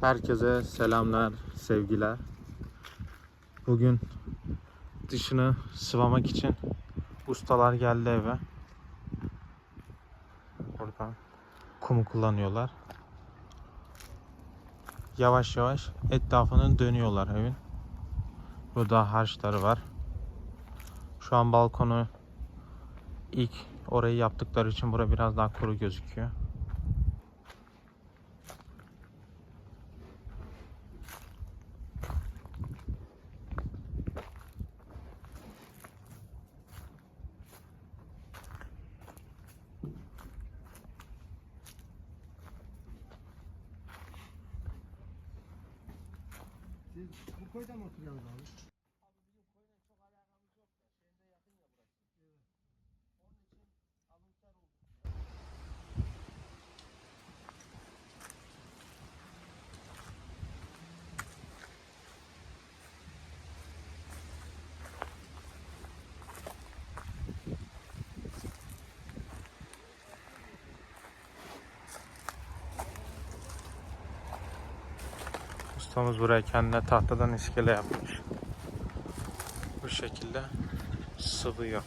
Herkese selamlar, sevgiler. Bugün dışını sıvamak için ustalar geldi eve. Oradan kumu kullanıyorlar. Yavaş yavaş etrafını dönüyorlar evin. Burada harçları var. Şu an balkonu ilk orayı yaptıkları için bura biraz daha kuru gözüküyor. Siz bu koyda mı oturuyorsunuz abi? Ustamız buraya kendine tahtadan iskele yapmış. Bu şekilde sıvıyor.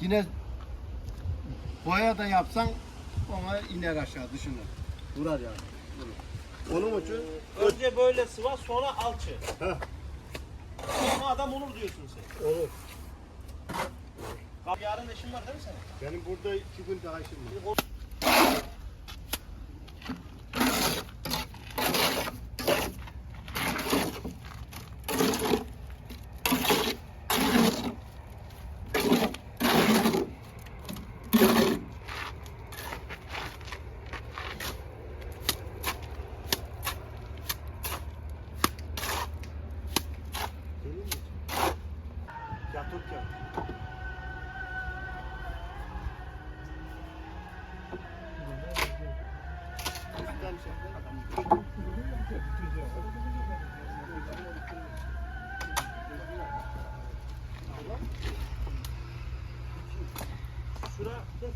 Yine boya da yapsan ona iner aşağı dışına. Vurar yani. Vurur. Onun için Önce böyle sıva sonra alçı. Heh. Adam olur diyorsun sen. olur. Yarın işin var değil mi senin? Benim burada iki gün daha işim var.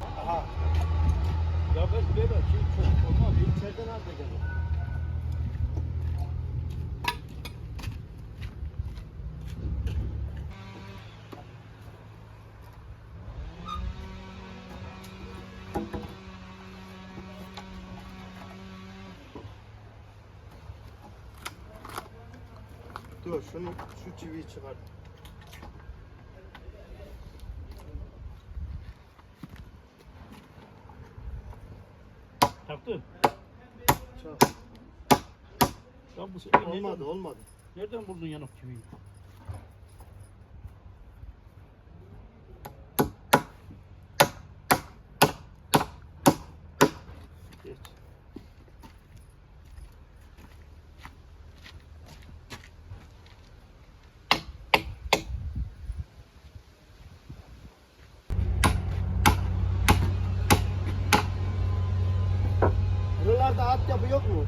Aha. Ya ben buraya bak. Şey çok olmaz. İçeriden al da gel. Dur şunu şu çiviyi çıkart. Taktın. Çak. Ya bu sefer Olmadı olmadı. Nereden, nereden buldun yanık çiviyi? Yok mu?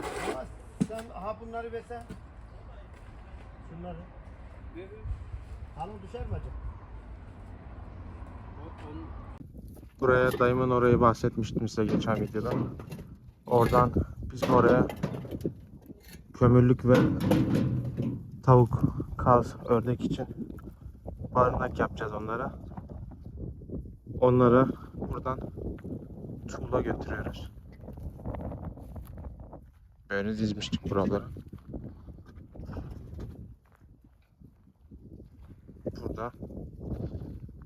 Ama sen aha bunları versen. Şunları. Hanım düşer mi acaba? Buraya dayımın orayı bahsetmiştim size geçen videoda. Oradan biz oraya kömürlük ve tavuk, kaz, ördek için barınak yapacağız onlara. Onları buradan tuğla götürüyoruz. Böyle dizmiştik buraları. Burada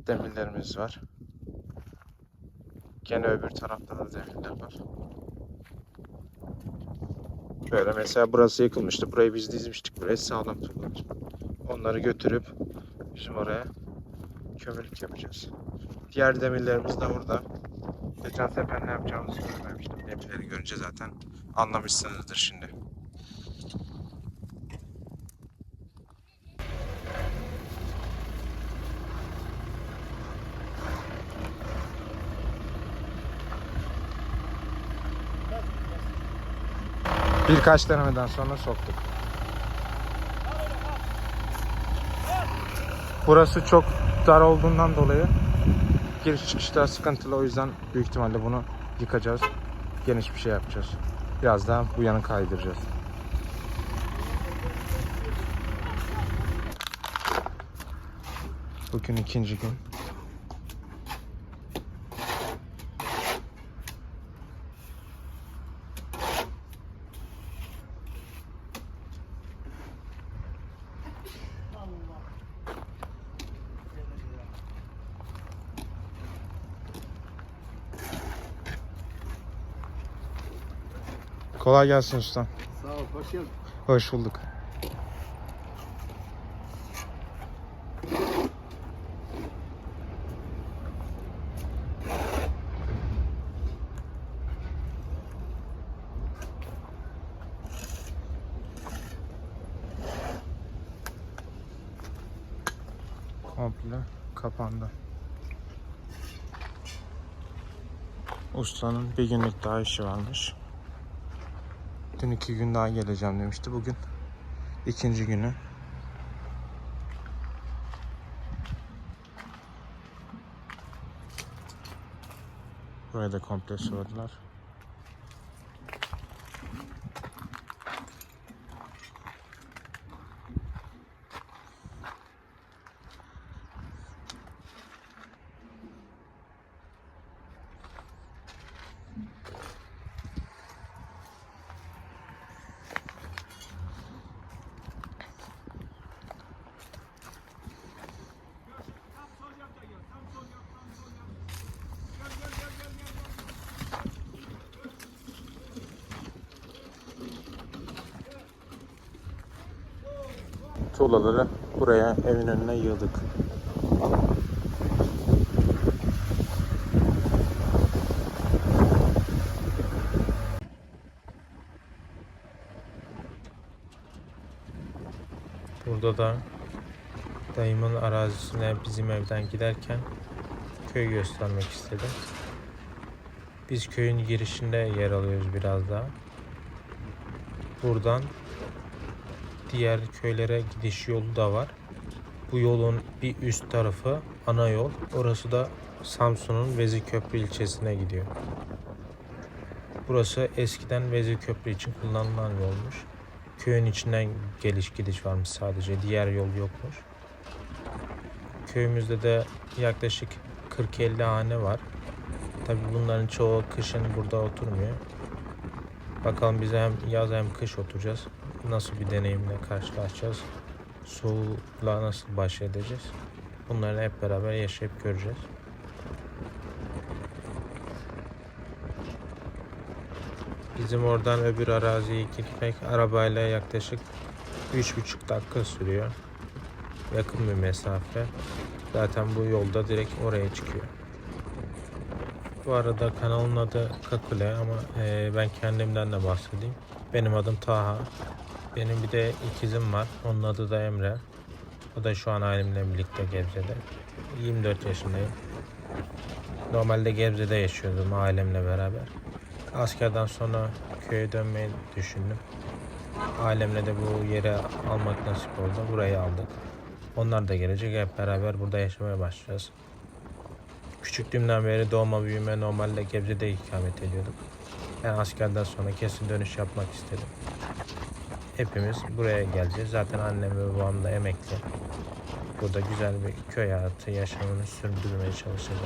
demirlerimiz var. Gene öbür tarafta da demirler var. Böyle mesela burası yıkılmıştı. Burayı biz dizmiştik. Burayı sağlam tutulmuş. Onları götürüp bizim oraya kömürlük yapacağız. Diğer demirlerimiz de burada. Geçen sefer ne yapacağımızı söylememiştim. Demirleri görünce zaten anlamışsınızdır şimdi. Birkaç denemeden sonra soktuk. Burası çok dar olduğundan dolayı giriş çıkışta sıkıntılı o yüzden büyük ihtimalle bunu yıkacağız. Geniş bir şey yapacağız. Biraz daha bu yanı kaydıracağız. Bugün ikinci gün. Kolay gelsin usta. Sağ ol, hoş geldin. Hoş bulduk. Komple kapandı. Ustanın bir günlük daha işi varmış. Dün iki gün daha geleceğim demişti. Bugün ikinci günü. Burayı da komple sıvadılar. Tuğlaları buraya evin önüne yığdık. Burada da dayımın arazisine bizim evden giderken köy göstermek istedim. Biz köyün girişinde yer alıyoruz biraz daha. Buradan diğer köylere gidiş yolu da var. Bu yolun bir üst tarafı ana yol. Orası da Samsun'un Vezirköprü ilçesine gidiyor. Burası eskiden Vezirköprü için kullanılan yolmuş. Köyün içinden geliş gidiş varmış sadece. Diğer yol yokmuş. Köyümüzde de yaklaşık 40-50 hane var. Tabi bunların çoğu kışın burada oturmuyor. Bakalım bize hem yaz hem kış oturacağız. Nasıl bir deneyimle karşılaşacağız? Soğukla nasıl baş edeceğiz? Bunları hep beraber yaşayıp göreceğiz. Bizim oradan öbür araziye gitmek arabayla yaklaşık 3,5 dakika sürüyor. Yakın bir mesafe. Zaten bu yolda direkt oraya çıkıyor. Bu arada kanalın adı Kakule ama e, ben kendimden de bahsedeyim. Benim adım Taha. Benim bir de ikizim var. Onun adı da Emre. O da şu an ailemle birlikte Gebze'de. 24 yaşındayım. Normalde Gebze'de yaşıyordum ailemle beraber. Askerden sonra köye dönmeyi düşündüm. Ailemle de bu yere almak nasip oldu. Burayı aldık. Onlar da gelecek. Hep beraber burada yaşamaya başlayacağız. Küçüklüğümden beri doğma büyüme normalde Gebze'de ikamet ediyorduk. Ben askerden sonra kesin dönüş yapmak istedim. Hepimiz buraya geleceğiz. Zaten annem ve babam da emekli. Burada güzel bir köy hayatı yaşamını sürdürmeye çalışacağız.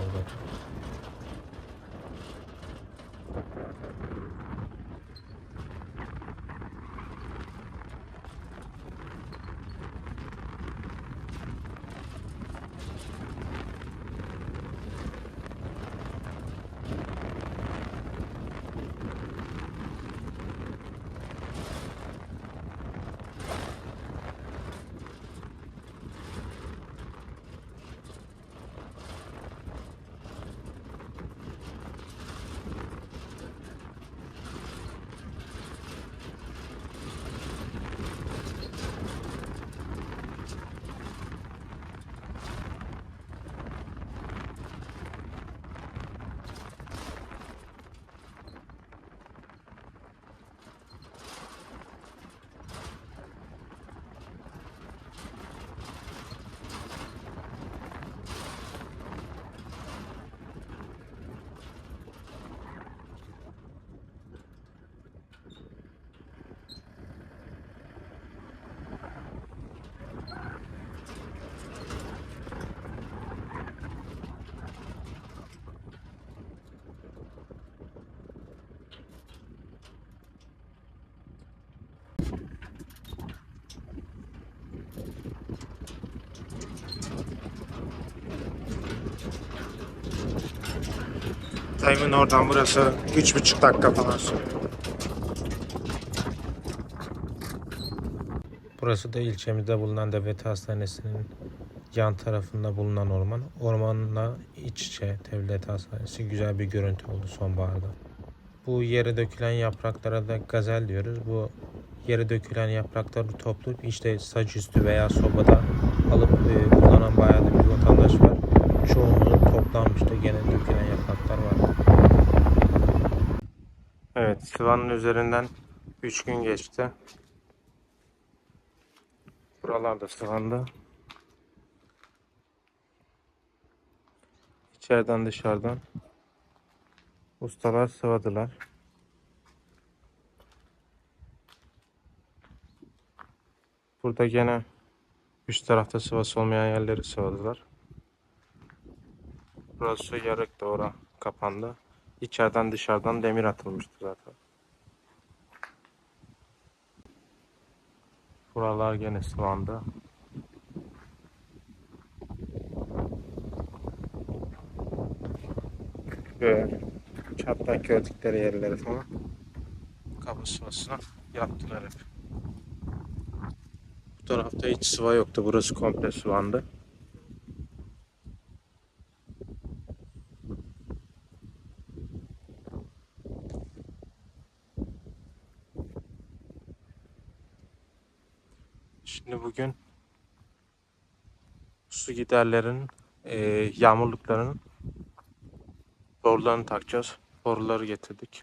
Dayımın oradan burası 3,5 dakika falan sürüyor. Burası da ilçemizde bulunan devlet hastanesinin yan tarafında bulunan orman. Ormanla iç içe devlet hastanesi güzel bir görüntü oldu sonbaharda. Bu yere dökülen yapraklara da gazel diyoruz. Bu yere dökülen yaprakları toplayıp işte saç üstü veya sobada alıp e, kullanan bayağı da bir vatandaş var. Çoğunluğu toplanmıştı. Gene dökülen yapraklar var. Evet, Sıvan'ın üzerinden 3 gün geçti. Buralarda sıvandı. İçeriden dışarıdan ustalar sıvadılar. Burada gene üst tarafta sıvası olmayan yerleri sıvadılar. Burası yarık da ora kapandı. İçeriden dışarıdan demir atılmıştı zaten. Buralar gene sıvandı. Böyle çatlak gördükleri yerleri falan kapı sıvasına yaptılar hep. Bu tarafta hiç sıva yoktu. Burası komple sıvandı. Şimdi bugün su giderlerin, e, yağmurluklarının borularını takacağız. Boruları getirdik.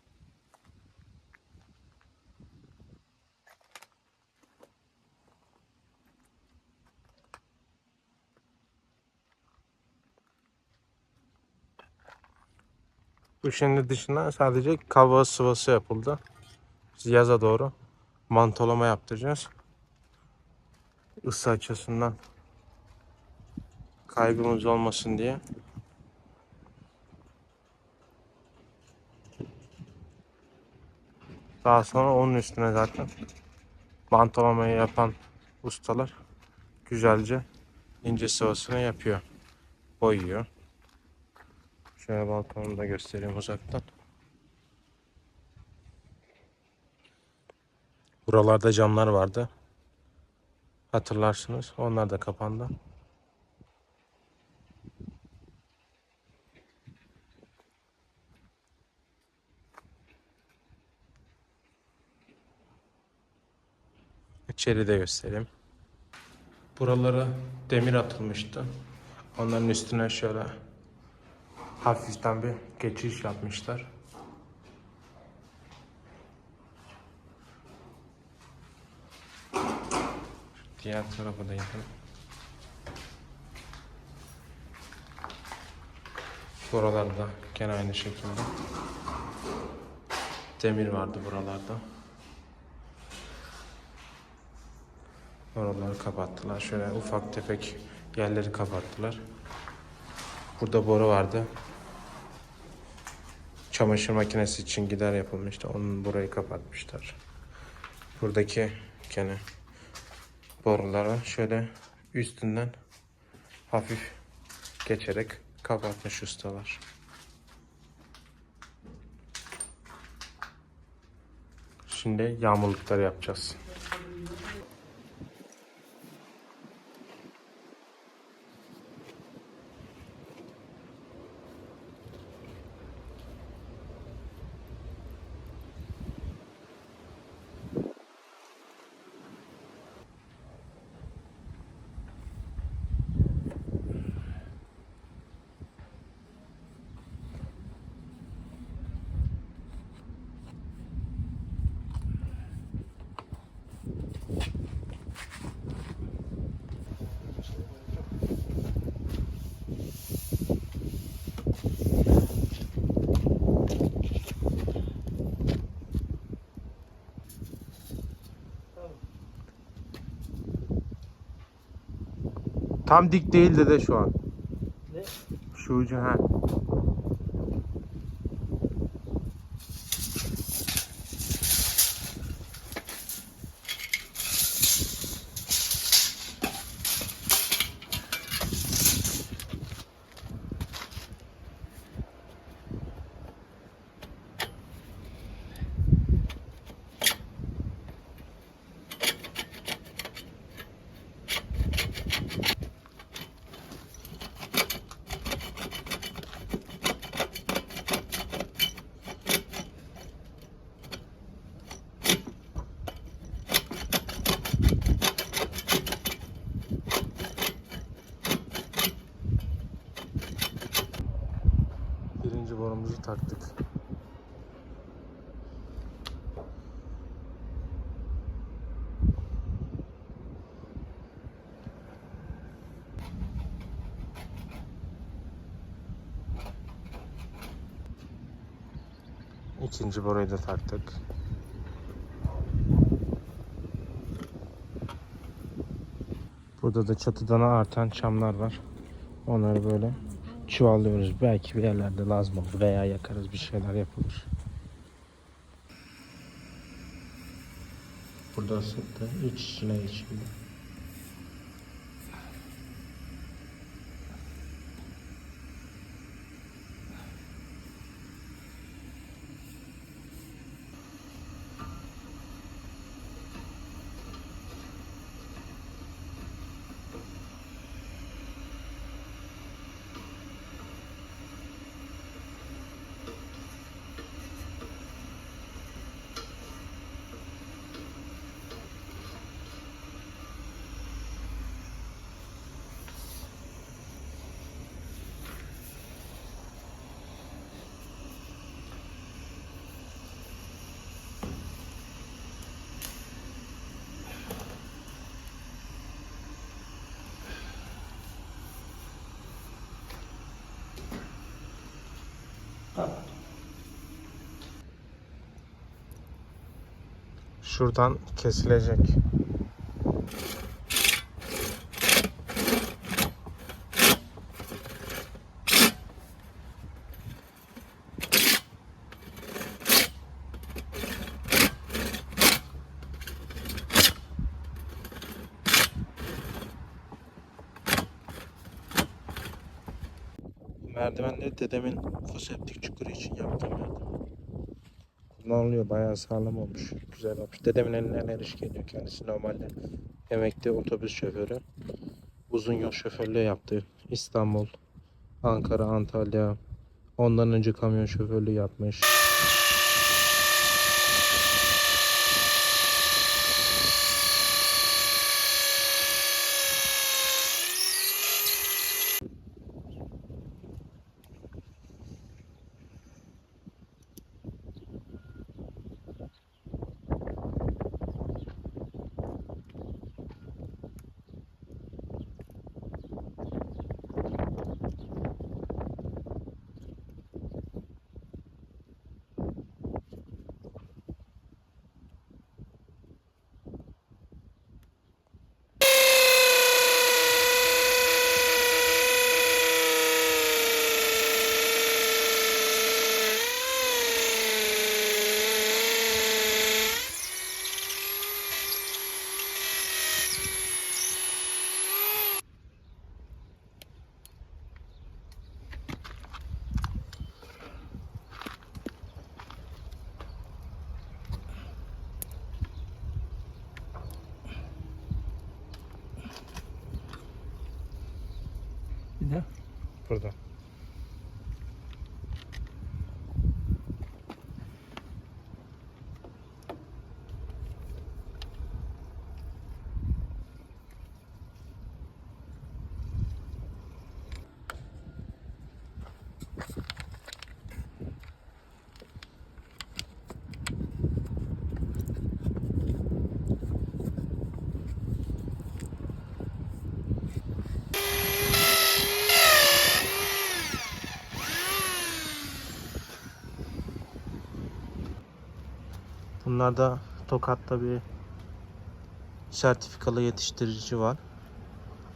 Bu şimdi dışına sadece kava sıvası yapıldı. Biz yaza doğru mantolama yaptıracağız. Isı açısından kaybımız olmasın diye. Daha sonra onun üstüne zaten mantolamayı yapan ustalar güzelce ince sıvasını yapıyor. Boyuyor. Şöyle balkonumu da göstereyim uzaktan. Buralarda camlar vardı. Hatırlarsınız. Onlar da kapandı. İçeri de göstereyim. Buralara demir atılmıştı. Onların üstüne şöyle hafiften bir geçiş yapmışlar. Diğer tarafa da yapalım. Buralarda gene aynı şekilde. Demir vardı buralarda. Oraları kapattılar. Şöyle ufak tefek yerleri kapattılar. Burada boru vardı. Çamaşır makinesi için gider yapılmıştı. Onun burayı kapatmışlar. Buradaki gene borulara şöyle üstünden hafif geçerek kapatmış ustalar. Şimdi yağmurlukları yapacağız. Tam dik değil de şu an. Ne? Şu ucu ha. Borumuzu taktık. İkinci boruyu da taktık. Burada da çatıdan artan çamlar var. Onları böyle çuvallıyoruz. Belki bir yerlerde lazım olur veya yakarız bir şeyler yapılır. Burada ısıttı. İç içine geçildi. Şuradan kesilecek. Merdivenleri dedemin foseptik çukuru için yaptım merdiven. Kullanılıyor bayağı sağlam olmuş. Güzel olmuş. Dedemin elinden her iş geliyor. Kendisi normalde emekli otobüs şoförü. Uzun yol şoförlüğü yaptı. İstanbul, Ankara, Antalya. Ondan önce kamyon şoförlüğü yapmış. Bir de Burada. Bunlarda Tokat'ta bir sertifikalı yetiştirici var.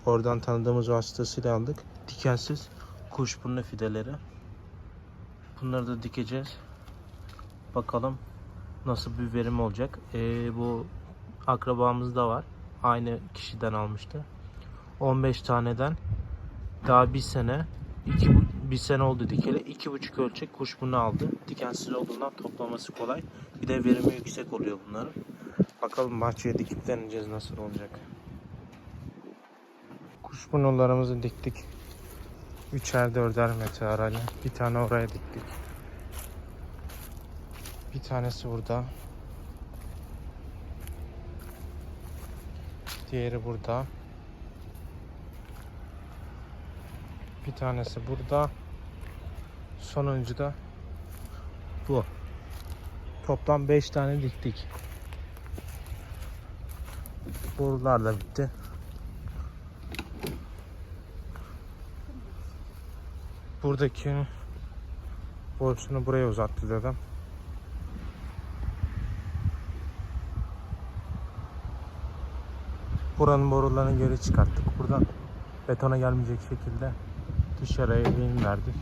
Oradan tanıdığımız vasıtasıyla aldık. Dikensiz kuşburnu fideleri. Bunları da dikeceğiz. Bakalım nasıl bir verim olacak. Ee, bu akrabamız da var. Aynı kişiden almıştı. 15 taneden daha bir sene iki, bir sene oldu dikeli. iki buçuk ölçek kuşburnu aldı. Dikensiz olduğundan toplaması kolay. Bir de verimi yüksek oluyor bunların. Bakalım bahçeye dikip deneyeceğiz nasıl olacak. Kuşburnularımızı diktik. Üçer dörder metre arayla. Bir tane oraya diktik. Bir tanesi burada. Diğeri burada. Bir tanesi burada. Sonuncu da bu. Toplam 5 tane diktik. Borular da bitti. Buradaki borusunu buraya uzattı dedem. Buranın borularını geri çıkarttık. Buradan betona gelmeyecek şekilde dışarıya eğim verdik.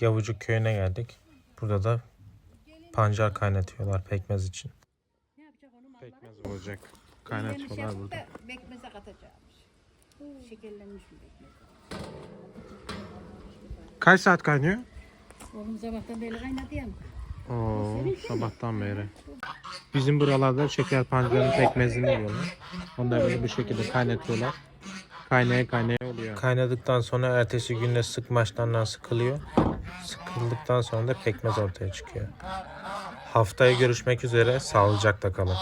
Yavucuk köyüne geldik. Burada da pancar kaynatıyorlar pekmez için. Pekmez olacak. Kaynatıyorlar burada. da Bekmeze katacakmış. Şekerlenmiş mi bekmez? Kaç saat kaynıyor? Oğlum sabahtan beri kaynadı ya. Oo, sabahtan beri. Bizim buralarda şeker pancarın pekmezini yiyorlar. Onları böyle bu şekilde kaynatıyorlar. Kaynaya kaynaya oluyor. Kaynadıktan sonra ertesi günde sık maçlarından sıkılıyor. Sıkıldıktan sonra da pekmez ortaya çıkıyor. Haftaya görüşmek üzere. Sağlıcakla kalın.